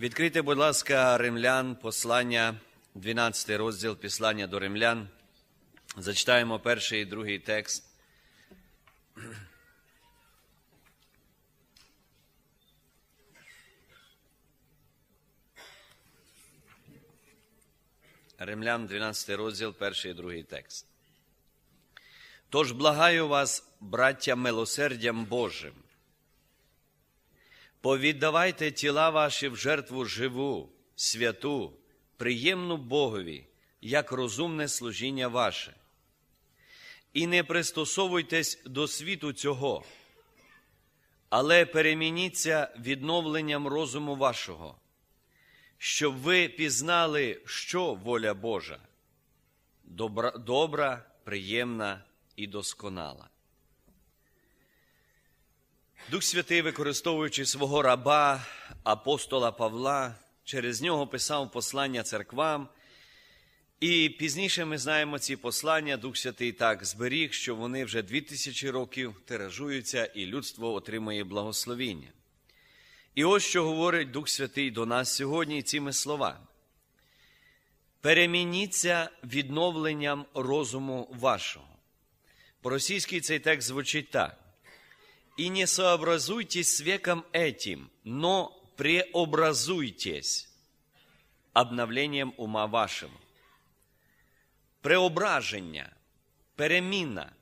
Відкрийте, будь ласка, римлян, послання, 12 розділ післання до римлян. Зачитаємо перший і другий текст. Римлян, 12 розділ, перший і другий текст. Тож благаю вас, браття, милосердям Божим. Повіддавайте тіла ваші в жертву живу, святу, приємну Богові, як розумне служіння ваше. І не пристосовуйтесь до світу цього, але перемініться відновленням розуму вашого, щоб ви пізнали, що воля Божа, добра, приємна і досконала. Дух Святий, використовуючи свого раба, апостола Павла, через нього писав послання церквам. І пізніше ми знаємо ці послання, Дух Святий так зберіг, що вони вже дві тисячі років тиражуються, і людство отримує благословіння. І ось що говорить Дух Святий до нас сьогодні цими словами. Перемініться відновленням розуму вашого. По-російськи цей текст звучить так. И не сообразуйтесь с веком этим, но преобразуйтесь обновлением ума вашим. Преображення, переміна,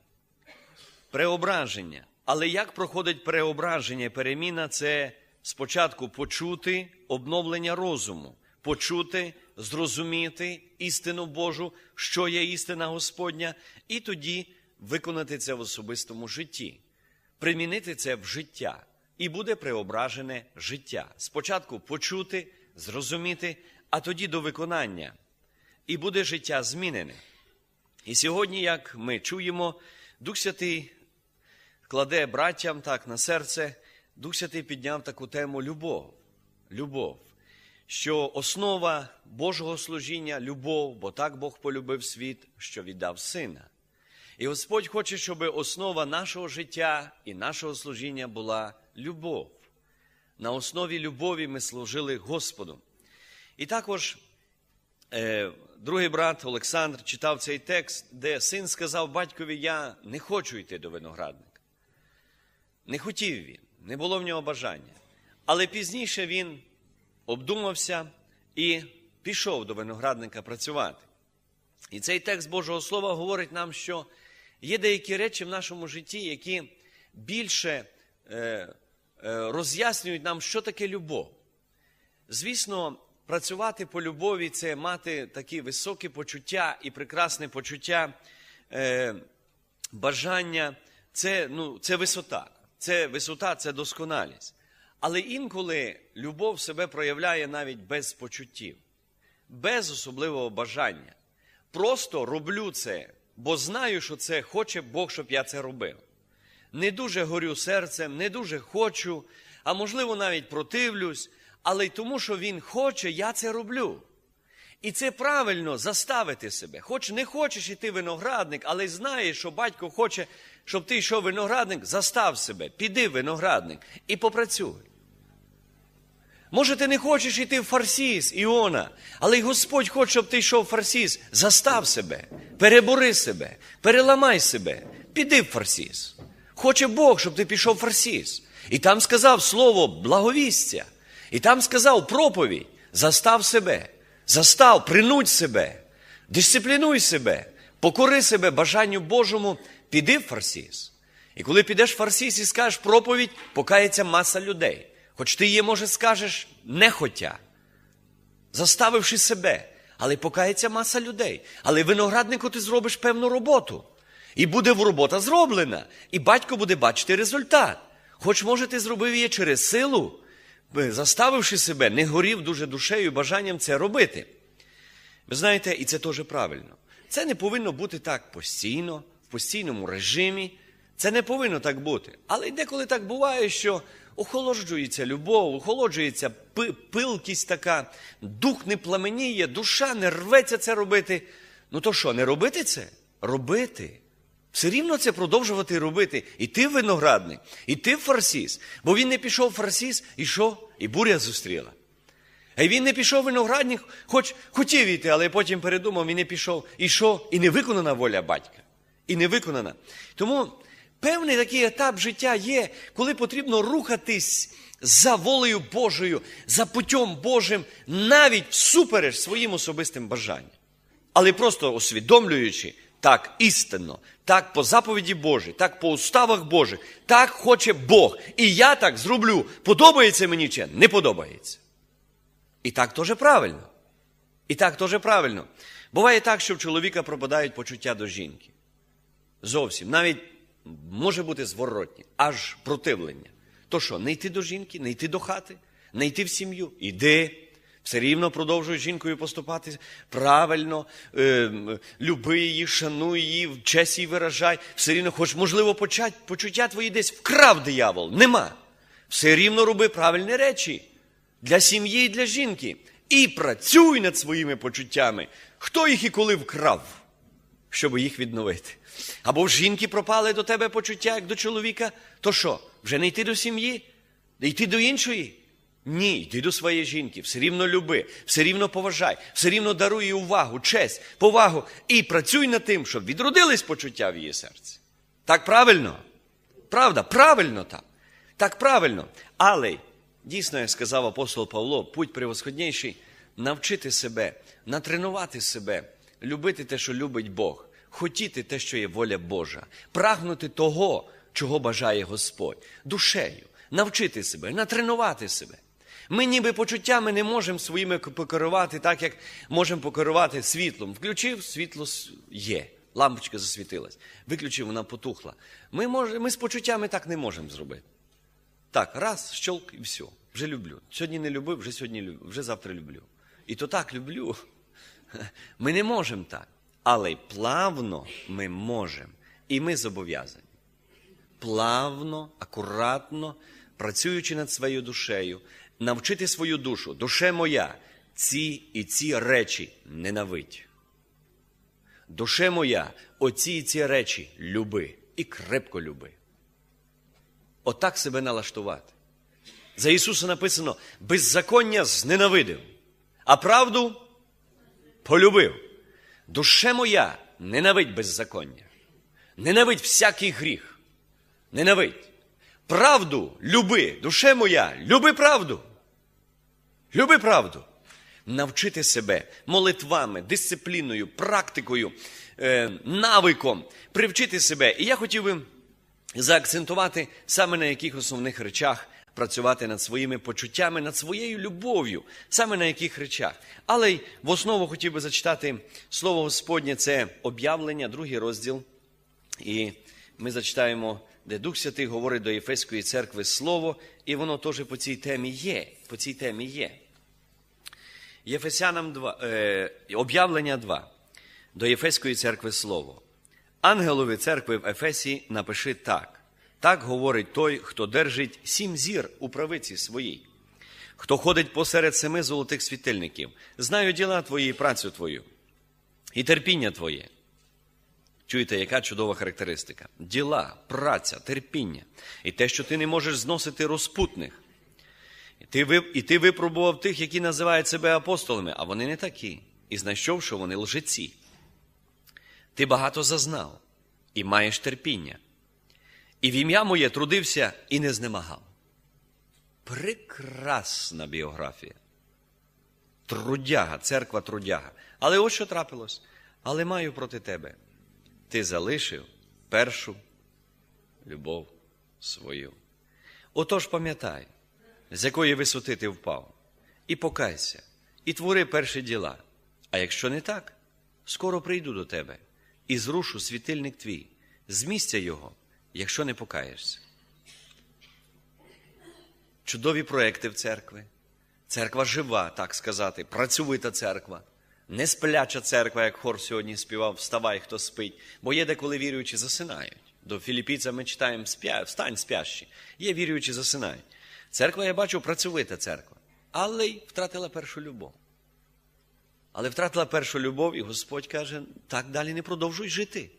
преображення. Але як проходить преображення переміна? Це спочатку почути обновлення розуму, почути, зрозуміти істину Божу, що є істина Господня, і тоді виконати це в особистому житті примінити це в життя, і буде преображене життя. Спочатку почути, зрозуміти, а тоді до виконання. І буде життя змінене. І сьогодні, як ми чуємо, Дух Святий кладе братям так на серце, Дух Святий підняв таку тему любов. Любов. Що основа Божого служіння любов, бо так Бог полюбив світ, що віддав сина. І Господь хоче, щоб основа нашого життя і нашого служіння була любов. На основі любові ми служили Господу. І також е, другий брат Олександр читав цей текст, де син сказав батькові: Я не хочу йти до виноградника. Не хотів він, не було в нього бажання. Але пізніше він обдумався і пішов до виноградника працювати. І цей текст Божого Слова говорить нам, що Є деякі речі в нашому житті, які більше е, е, роз'яснюють нам, що таке любов. Звісно, працювати по любові це мати такі високі почуття і прекрасне почуття, е, бажання це, ну, це висота. Це висота, це досконалість. Але інколи любов себе проявляє навіть без почуттів, без особливого бажання. Просто роблю це бо знаю, що це хоче Бог, щоб я це робив. Не дуже горю серцем, не дуже хочу, а можливо, навіть противлюсь, але й тому, що Він хоче, я це роблю. І це правильно заставити себе. Хоч не хочеш іти виноградник, але знаєш, що батько хоче, щоб ти йшов виноградник, застав себе, піди виноградник і попрацюй. Може, ти не хочеш йти в Фарсіс, Іона, але й Господь хоче, щоб ти йшов в Фарсіс. Застав себе, перебори себе, переламай себе, піди в Фарсіс. Хоче Бог, щоб ти пішов в Фарсіс. І там сказав слово благовістя. І там сказав проповідь. Застав себе, застав, принудь себе, дисциплінуй себе, покори себе бажанню Божому, піди в Фарсіс. І коли підеш в Фарсіс і скажеш проповідь, покається маса людей. Хоч ти її, може, скажеш нехотя, заставивши себе, але покається маса людей. Але винограднику ти зробиш певну роботу. І буде робота зроблена, і батько буде бачити результат. Хоч, може, ти зробив її через силу, заставивши себе, не горів дуже душею і бажанням це робити. Ви знаєте, і це теж правильно. Це не повинно бути так постійно, в постійному режимі. Це не повинно так бути. Але деколи так буває, що охолоджується любов, охолоджується пилкість така, дух не пламеніє, душа не рветься це робити. Ну то що, не робити це? Робити. Все рівно це продовжувати робити. І ти виноградник, і ти фарсіс. Бо він не пішов фарсіс, і що? І буря зустріла. А він не пішов виноградник, хоч хотів іти, але потім передумав і не пішов. І що? І не виконана воля батька. І не виконана. Тому певний такий етап життя є, коли потрібно рухатись за волею Божою, за путем Божим, навіть всупереч своїм особистим бажанням. Але просто усвідомлюючи так істинно, так по заповіді Божій, так по уставах Божих, так хоче Бог. І я так зроблю. Подобається мені чи не подобається. І так теж правильно. І так теж правильно. Буває так, що в чоловіка пропадають почуття до жінки. Зовсім. Навіть може бути зворотні, аж противлення. То що, не йти до жінки, не йти до хати, не йти в сім'ю? Іди. Все рівно продовжуй жінкою поступати правильно, е, люби її, шануй її, честь їй виражай. Все рівно, хоч, можливо, почать, почуття твої десь вкрав диявол. Нема. Все рівно роби правильні речі для сім'ї і для жінки. І працюй над своїми почуттями. Хто їх і коли вкрав, щоб їх відновити? Або в жінки пропали до тебе почуття, як до чоловіка, то що? Вже не йти до сім'ї? Йти до іншої? Ні, йди до своєї жінки, все рівно люби, все рівно поважай, все рівно даруй їй увагу, честь, повагу і працюй над тим, щоб відродились почуття в її серці. Так правильно? Правда, правильно так. Так правильно. Але дійсно, як сказав апостол Павло, путь превосходніший навчити себе, натренувати себе, любити те, що любить Бог, хотіти те, що є воля Божа, прагнути того, чого бажає Господь, душею, навчити себе, натренувати себе. Ми ніби почуттями не можемо своїми покерувати так, як можемо покерувати світлом. Включив, світло є. Лампочка засвітилась. Виключив, вона потухла. Ми, мож, ми з почуттями так не можемо зробити. Так, раз, щолк і все. Вже люблю. Сьогодні не любив, вже сьогодні люблю, вже завтра люблю. І то так люблю. Ми не можемо так. Але плавно ми можемо. І ми зобов'язані. Плавно, акуратно, працюючи над своєю душею, навчити свою душу, душе моя, ці і ці речі ненавидь. Душе моя, оці і ці речі люби і крепко люби. Отак себе налаштувати. За Ісуса написано: беззаконня зненавидив, а правду полюбив. Душе моя, ненавидь беззаконня, ненавидь всякий гріх, ненавидь. Правду люби, душе моя, люби правду. Люби правду. Навчити себе молитвами, дисципліною, практикою, е, навиком, привчити себе. І я хотів би заакцентувати саме на яких основних речах працювати над своїми почуттями, над своєю любов'ю, саме на яких речах. Але й в основу хотів би зачитати слово Господнє, це об'явлення, другий розділ. І ми зачитаємо, де Дух Святий говорить до Єфеської церкви слово, і воно теж по цій темі є. По цій темі є. Єфесянам 2, е, об'явлення 2. До Єфеської церкви слово. Ангелові церкви в Ефесі напиши так. Так говорить той, хто держить сім зір у правиці своїй, хто ходить посеред семи золотих світильників. Знаю діла твої і працю твою, і терпіння твоє. Чуєте, яка чудова характеристика? Діла, праця, терпіння. І те, що ти не можеш зносити розпутних. І ти, і ти випробував тих, які називають себе апостолами, а вони не такі. І знайшов, що вони лжеці. Ти багато зазнав і маєш терпіння. І в ім'я моє трудився і не знемагав. Прекрасна біографія. Трудяга, церква трудяга. Але ось що трапилось. Але маю проти тебе. Ти залишив першу любов свою. Отож пам'ятай, з якої висоти ти впав, і покайся, і твори перші діла. А якщо не так, скоро прийду до тебе і зрушу світильник твій, з місця його, якщо не покаєшся. Чудові проекти в церкви. Церква жива, так сказати, працьовита церква. Не спляча церква, як хор сьогодні співав, вставай, хто спить. Бо є деколи віруючі засинають. До філіппійця ми читаємо спя... встань спящі. Є віруючі засинають. Церква, я бачу, працьовита церква, але й втратила першу любов. Але втратила першу любов, і Господь каже: так далі не продовжуй жити.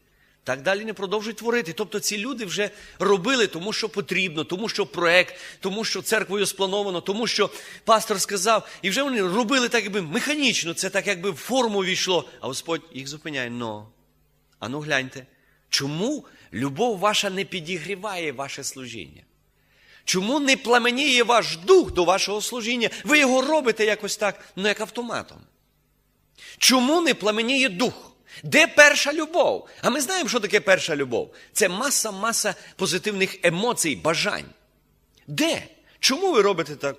Так далі не продовжують творити. Тобто ці люди вже робили, тому що потрібно, тому що проект, тому що церквою сплановано, тому що пастор сказав, і вже вони робили так, якби механічно, це так, якби в форму війшло. А Господь їх зупиняє. Но, а ну гляньте, чому любов ваша не підігріває ваше служіння? Чому не пламеніє ваш дух до вашого служіння? Ви його робите якось так, ну як автоматом. Чому не пламеніє дух? Де перша любов? А ми знаємо, що таке перша любов. Це маса-маса позитивних емоцій, бажань. Де? Чому ви робите так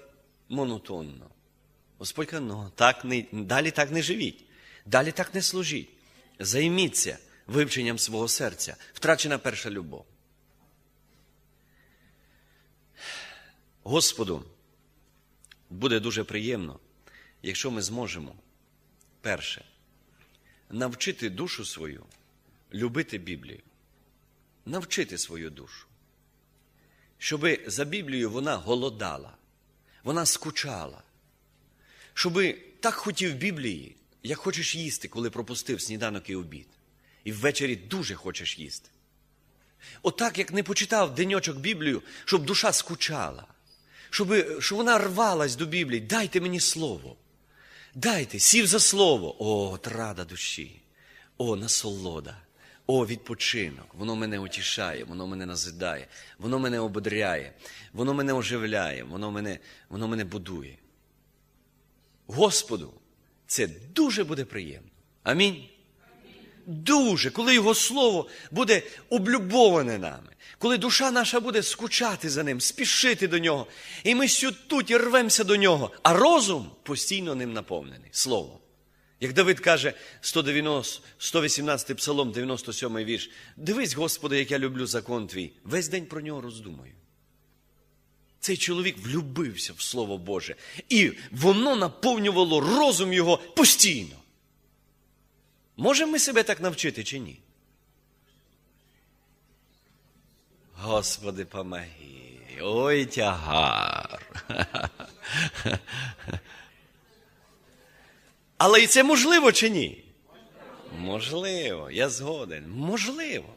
монотонно? Господь каже, ну, так не, далі так не живіть, далі так не служіть. Займіться вивченням свого серця. Втрачена перша любов. Господу буде дуже приємно, якщо ми зможемо перше навчити душу свою любити Біблію, навчити свою душу, щоб за Біблією вона голодала, вона скучала, щоб так хотів Біблії, як хочеш їсти, коли пропустив сніданок і обід, і ввечері дуже хочеш їсти. Отак, як не почитав деньочок Біблію, щоб душа скучала, щоб, щоб вона рвалась до Біблії, дайте мені слово. Дайте, сів за слово. О, рада душі, о, насолода, о, відпочинок. Воно мене утішає, воно мене назидає, воно мене ободряє, воно мене оживляє, воно мене, воно мене будує. Господу це дуже буде приємно. Амінь. Дуже, коли Його Слово буде облюбоване нами, коли душа наша буде скучати за ним, спішити до нього, і ми тут рвемося до нього, а розум постійно ним наповнений. Слово. Як Давид каже, 190, 118 псалом, 97 вірш, дивись, Господи, як я люблю закон твій, весь день про нього роздумую. Цей чоловік влюбився в Слово Боже, і воно наповнювало розум його постійно. Можемо ми себе так навчити чи ні? Господи, помоги. Ой, тягар. Але і це можливо чи ні? Можливо, я згоден. Можливо.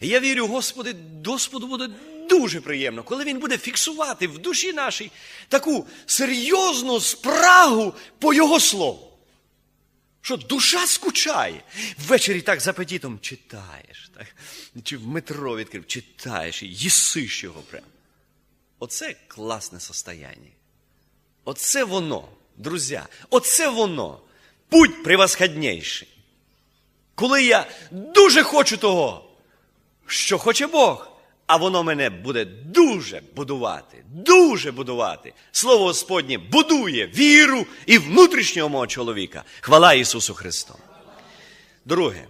Я вірю, Господи, Господу буде дуже приємно, коли Він буде фіксувати в душі нашій таку серйозну спрагу по Його Слову. Що душа скучає. Ввечері так з апетитом читаєш, так? чи в метро відкрив, читаєш і їсиш його прямо. Оце класне состояння. Оце воно, друзі, оце воно. Путь превосходніший. Коли я дуже хочу того, що хоче Бог, а воно мене буде дуже будувати, дуже будувати. Слово Господнє будує віру і внутрішнього мого чоловіка. Хвала Ісусу Христу. Друге,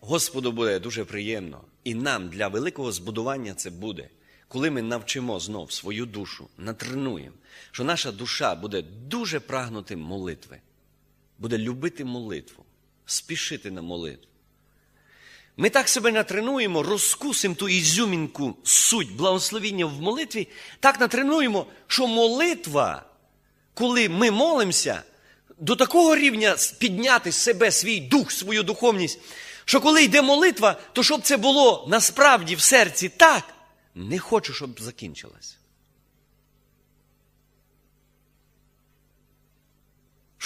Господу буде дуже приємно, і нам для великого збудування це буде, коли ми навчимо знов свою душу, натренуємо, що наша душа буде дуже прагнути молитви, буде любити молитву, спішити на молитву. Ми так себе натренуємо, розкусимо ту ізюмінку, суть благословіння в молитві, так натренуємо, що молитва, коли ми молимося, до такого рівня підняти себе, свій дух, свою духовність, що коли йде молитва, то щоб це було насправді в серці так, не хочу, щоб закінчилось.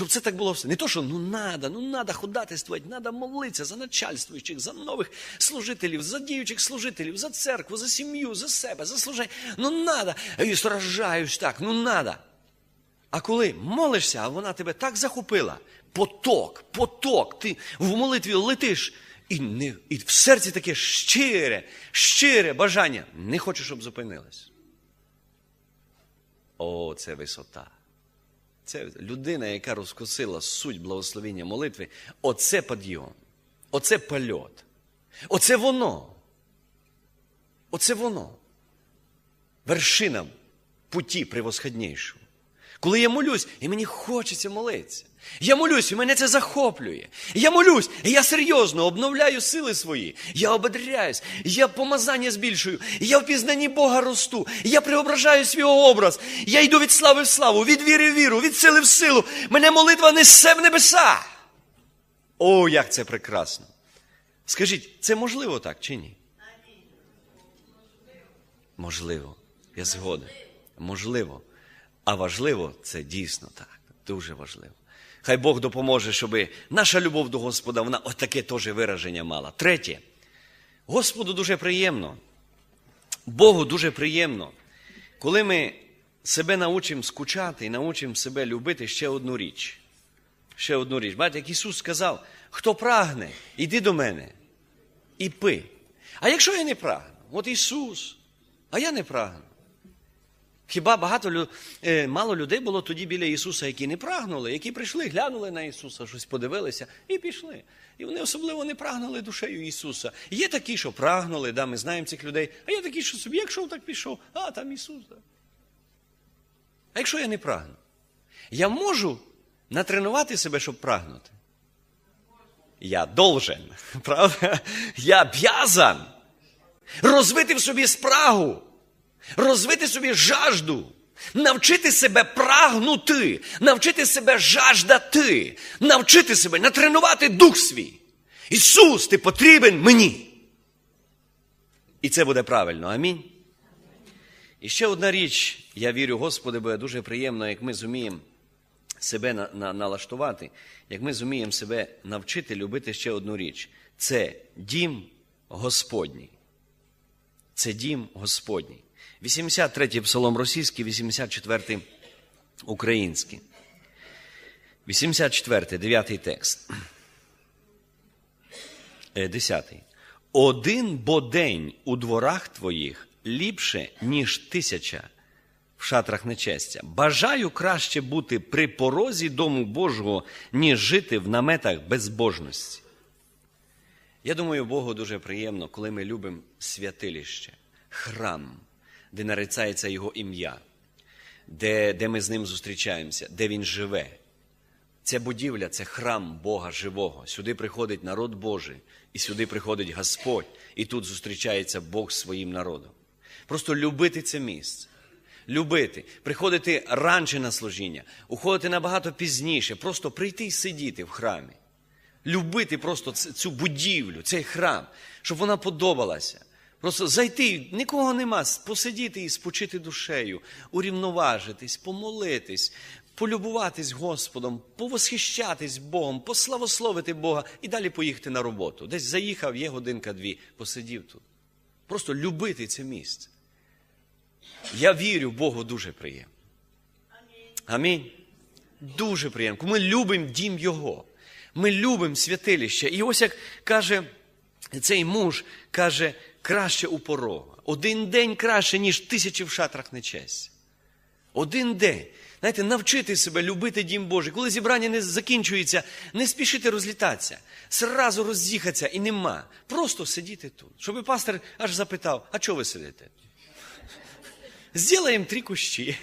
Щоб це так було все. Не то, що ну надо, ну надо ходатайствувати, надо молитися за начальствуючих, за нових служителів, за діючих служителів, за церкву, за сім'ю, за себе, за служення. Ну надо. А я сражаюсь так, ну надо. А коли молишся, а вона тебе так захопила, поток, поток, ти в молитві летиш, і не, і в серці таке щире, щире бажання. Не хочу, щоб зупинилось. О, це висота. Це людина, яка розкосила суть благословіння молитви. Оце підйом. Оце польот. Оце воно. Оце воно. Вершина путі превосходнішого. Коли я молюсь, і мені хочеться молитися. Я молюсь, і мене це захоплює. Я молюсь, і я серйозно обновляю сили свої. Я ободряюсь, я помазання збільшую, я в пізнанні Бога росту, я преображаю свій образ, я йду від слави в славу, від віри в віру, від сили в силу. Мене молитва несе в небеса. О, як це прекрасно! Скажіть, це можливо так чи ні? Можливо. Я згоден. Можливо. А важливо це дійсно так. Дуже важливо. Хай Бог допоможе, щоб наша любов до Господа, вона отаке теж вираження мала. Третє. Господу дуже приємно. Богу дуже приємно, коли ми себе научимо скучати і научимо себе любити ще одну річ. Ще одну річ. Бачите, як Ісус сказав, хто прагне, іди до мене і пи. А якщо я не прагну, от Ісус, а я не прагну. Хіба багато е, мало людей було тоді біля Ісуса, які не прагнули, які прийшли, глянули на Ісуса, щось подивилися і пішли. І вони особливо не прагнули душею Ісуса. Є такі, що прагнули, да, ми знаємо цих людей, а є такі, що собі, якщо так пішов, а там Ісус. Да. А якщо я не прагну, я можу натренувати себе, щоб прагнути. Я должен, правда? Я об'язан розвити в собі спрагу, розвити собі жажду, навчити себе прагнути, навчити себе жаждати, навчити себе натренувати дух свій. Ісус, ти потрібен мені. І це буде правильно. Амінь. І ще одна річ, я вірю, Господи, буде дуже приємно, як ми зуміємо себе на, на, налаштувати, як ми зуміємо себе навчити любити ще одну річ. Це дім Господній. Це дім Господній. 83-й псалом російський, 84-й український. 84-й, 9-й текст. 10. Один бо день у дворах твоїх ліпше, ніж тисяча в шатрах нечестя. Бажаю краще бути при порозі дому Божого, ніж жити в наметах безбожності. Я думаю, Богу дуже приємно, коли ми любимо святилище, храм, де нарицається Його ім'я, де, де ми з ним зустрічаємося, де Він живе. Ця будівля це храм Бога живого. Сюди приходить народ Божий, і сюди приходить Господь, і тут зустрічається Бог з своїм народом. Просто любити це місце. Любити, приходити раніше на служіння, уходити набагато пізніше, просто прийти і сидіти в храмі. Любити просто цю будівлю, цей храм, щоб вона подобалася. Просто зайти, нікого нема, посидіти і спочити душею, урівноважитись, помолитись, полюбуватись Господом, повосхищатись Богом, пославословити Бога і далі поїхати на роботу. Десь заїхав, є годинка-дві, посидів тут. Просто любити це місце. Я вірю, Богу дуже приємно. Амінь. Дуже приємно. Ми любимо дім Його. Ми любимо святилище. І ось як каже цей муж, каже, краще у порога. Один день краще, ніж тисячі в шатрах нечесті. Один день. Знаєте, навчити себе любити дім Божий. Коли зібрання не закінчується, не спішити розлітатися, зразу роз'їхатися і нема. Просто сидіти тут. Щоб пастор аж запитав, а чого ви сидите? Зробимо три кущі.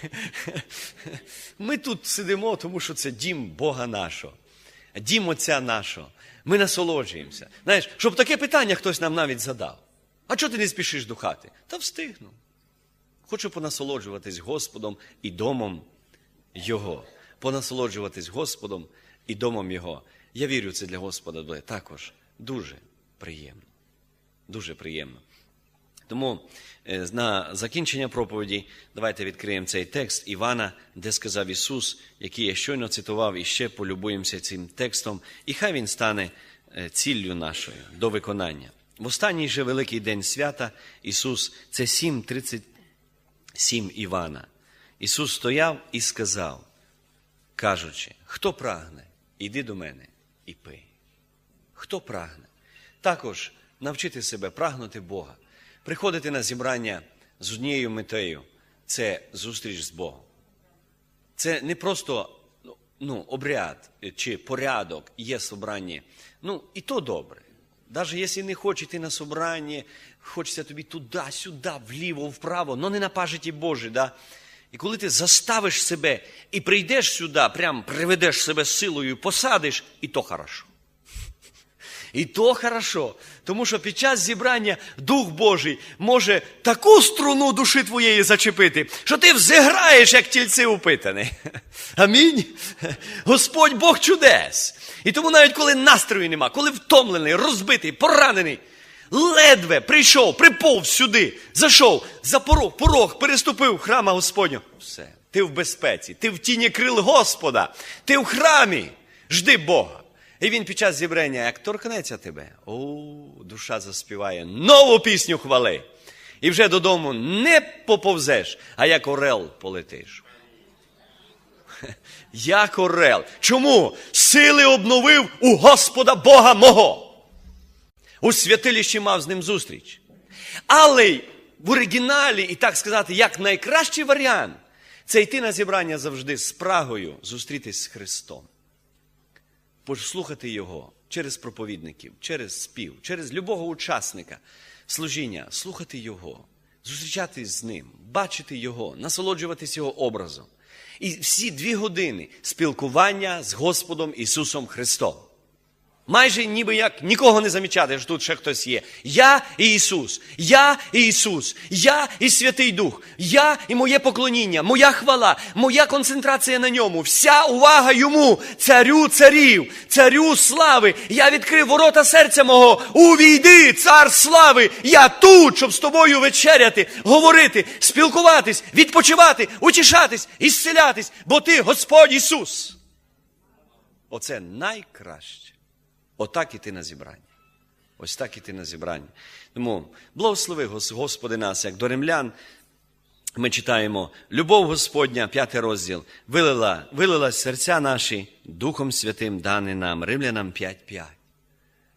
Ми тут сидимо, тому що це дім Бога нашого, дім Отця нашого. Ми насолоджуємося. Знаєш, щоб таке питання хтось нам навіть задав. А чого ти не спішиш до хати? Та встигну. Хочу понасолоджуватись Господом і домом Його. Понасолоджуватись Господом і домом Його. Я вірю, це для Господа буде також дуже приємно. Дуже приємно. Тому е, на закінчення проповіді давайте відкриємо цей текст Івана, де сказав Ісус, який я щойно цитував, і ще полюбуємося цим текстом, і хай він стане е, ціллю нашою до виконання. В останній же великий день свята Ісус, це 7.37 Івана. Ісус стояв і сказав, кажучи, хто прагне, іди до мене і пий. Хто прагне? Також навчити себе прагнути Бога, приходити на зібрання з однією метою це зустріч з Богом. Це не просто ну, обряд чи порядок є собрання. Ну, і то добре. Навіть якщо не хочеш йти на собрання, хочеться тобі туди, сюди, вліво, вправо, але не на пажиті Божій. Да? І коли ти заставиш себе і прийдеш сюди, прям приведеш себе силою, посадиш, і то хорошо. І то хорошо, тому що під час зібрання Дух Божий може таку струну душі твоєї зачепити, що ти взиграєш, як тільце упитане. Амінь. Господь Бог чудес. І тому навіть коли настрою нема, коли втомлений, розбитий, поранений, ледве прийшов, приповз сюди, зайшов, за порог, порог переступив храма Господнього. Все, ти в безпеці, ти в тіні крил Господа, ти в храмі. Жди Бога. І він під час зібрання, як торкнеться тебе, о, душа заспіває нову пісню хвали. І вже додому не поповзеш, а як орел полетиш. Як орел. Чому? Сили обновив у Господа Бога мого. У святилищі мав з ним зустріч. Але в оригіналі, і так сказати, як найкращий варіант, це йти на зібрання завжди з прагою зустрітись з Христом послухати Його через проповідників, через спів, через любого учасника служіння, слухати Його, зустрічатись з Ним, бачити Його, насолоджуватись Його образом. І всі дві години спілкування з Господом Ісусом Христом. Майже ніби як нікого не замічати, що тут ще хтось є. Я і Ісус, я і Ісус, я і Святий Дух, я і моє поклоніння, моя хвала, моя концентрація на ньому, вся увага йому, царю царів, царю слави. Я відкрив ворота серця мого. Увійди, цар слави! Я тут, щоб з тобою вечеряти, говорити, спілкуватись, відпочивати, утішатись, ісцелятись, бо ти Господь Ісус. Оце найкраще. Отак іти на зібрання. Ось так іти на зібрання. Тому благослови Господи нас, як до римлян. Ми читаємо: Любов Господня, п'ятий розділ, вилила, вилила серця наші Духом Святим дане нам, Римлянам 5.5.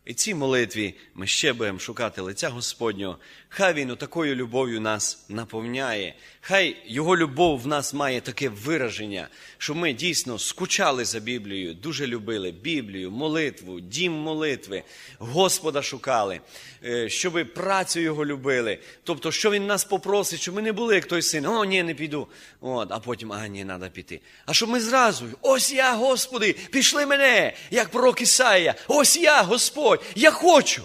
І цій молитві ми ще будемо шукати лиця Господнього. Хай Він такою любов'ю нас наповняє. Хай Його любов в нас має таке вираження, що ми дійсно скучали за Біблією, дуже любили Біблію, молитву, дім молитви, Господа шукали, е, щоб працю Його любили. Тобто, що Він нас попросить, щоб ми не були як той син, о, ні, не піду. От, а потім, а ні, треба піти. А щоб ми зразу, ось я, Господи, пішли мене, як пророк Ісаїя, ось я, Господь, я хочу.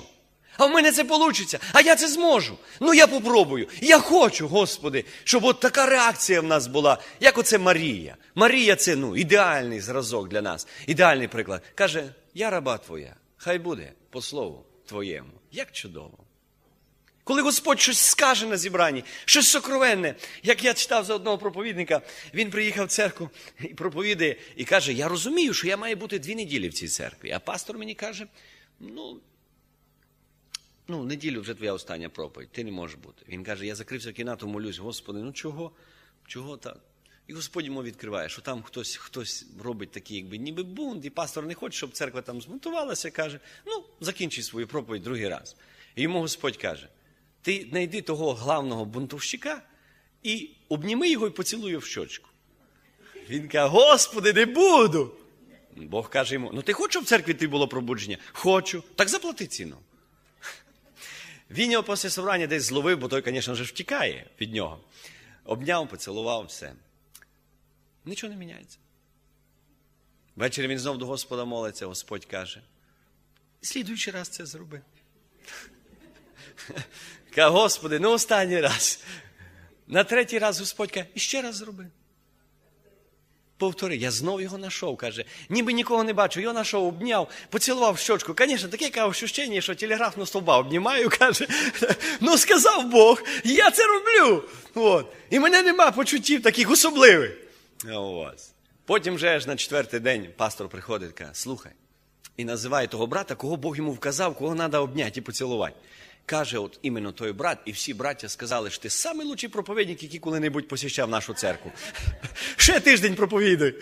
А в мене це вийде, а я це зможу. Ну я попробую. Я хочу, Господи, щоб от така реакція в нас була, як оце Марія. Марія це ну, ідеальний зразок для нас, ідеальний приклад. Каже, я раба твоя, хай буде по слову твоєму. Як чудово. Коли Господь щось скаже на зібранні, щось сокровенне, як я читав за одного проповідника, він приїхав в церкву і проповідає, і каже: Я розумію, що я маю бути дві неділі в цій церкві. А пастор мені каже: ну, ну, неділю вже твоя остання проповідь, ти не можеш бути. Він каже: Я закрився в кімнату, молюсь, Господи, ну чого? Чого так? І Господь йому відкриває, що там хтось хтось робить такий, якби ніби бунт, і пастор не хоче, щоб церква там змонтувалася, каже, ну, закінчуй свою проповідь другий раз. І йому Господь каже: ти знайди того главного бунтовщика і обніми його і поцілуй в щочку. Він каже, Господи, не буду. Бог каже йому: ну ти хочеш, щоб в церкві ти було пробудження? Хочу. Так заплати ціну. Він його після собрання десь зловив, бо той, звісно ж, втікає від нього. Обняв, поцілував, все. Нічого не міняється. Ввечері він знов до Господа молиться, Господь каже: слідуючий раз це зроби. Каже, Господи, ну останній раз. На третій раз Господь каже, і ще раз зроби. Повтори, я знов його знайшов, каже, ніби нікого не бачу, його знайшов, обняв, поцілував щочку. Звісно, таке каже, ощущення, що телеграфного стовба обнімаю, каже, ну сказав Бог, я це роблю. От. І мене нема почуттів таких особливих. Вас. Потім вже ж на четвертий день пастор приходить каже, слухай, і називає того брата, кого Бог йому вказав, кого треба обняти і поцілувати. Каже, от іменно той брат, і всі браття сказали, що ти самий лучший проповідник, який коли-небудь посіщав нашу церкву. Ще тиждень проповідуй.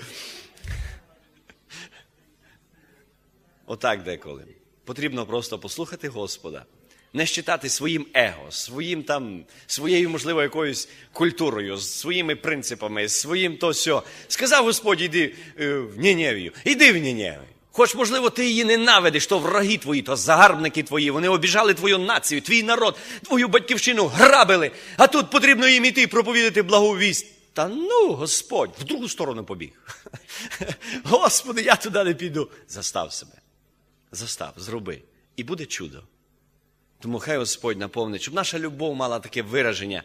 Отак деколи. Потрібно просто послухати Господа, не щитати своїм его, своїм там, своєю, можливо, якоюсь культурою, своїми принципами, своїм то сьо. Сказав Господь, іди е, в Ніневію, іди в Ніневію. Хоч, можливо, ти її ненавидиш, то враги твої, то загарбники твої, вони обіжали твою націю, твій народ, твою батьківщину грабили, а тут потрібно їм іти проповідати благу вість. Та ну, Господь, в другу сторону побіг. Господи, я туди не піду. Застав себе. Застав, зроби. і буде чудо. Тому хай Господь наповнить, щоб наша любов мала таке вираження,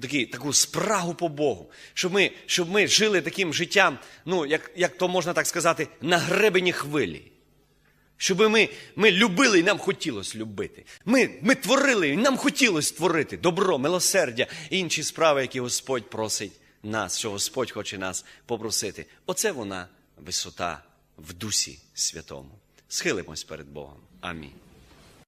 такі, таку спрагу по Богу, щоб ми, щоб ми жили таким життям, ну, як, як то можна так сказати, на гребені хвилі. Щоб ми, ми любили і нам хотілося любити. Ми, ми творили і нам хотілося творити добро, милосердя і інші справи, які Господь просить нас, що Господь хоче нас попросити. Оце вона висота в Дусі Святому. Схилимось перед Богом. Амінь.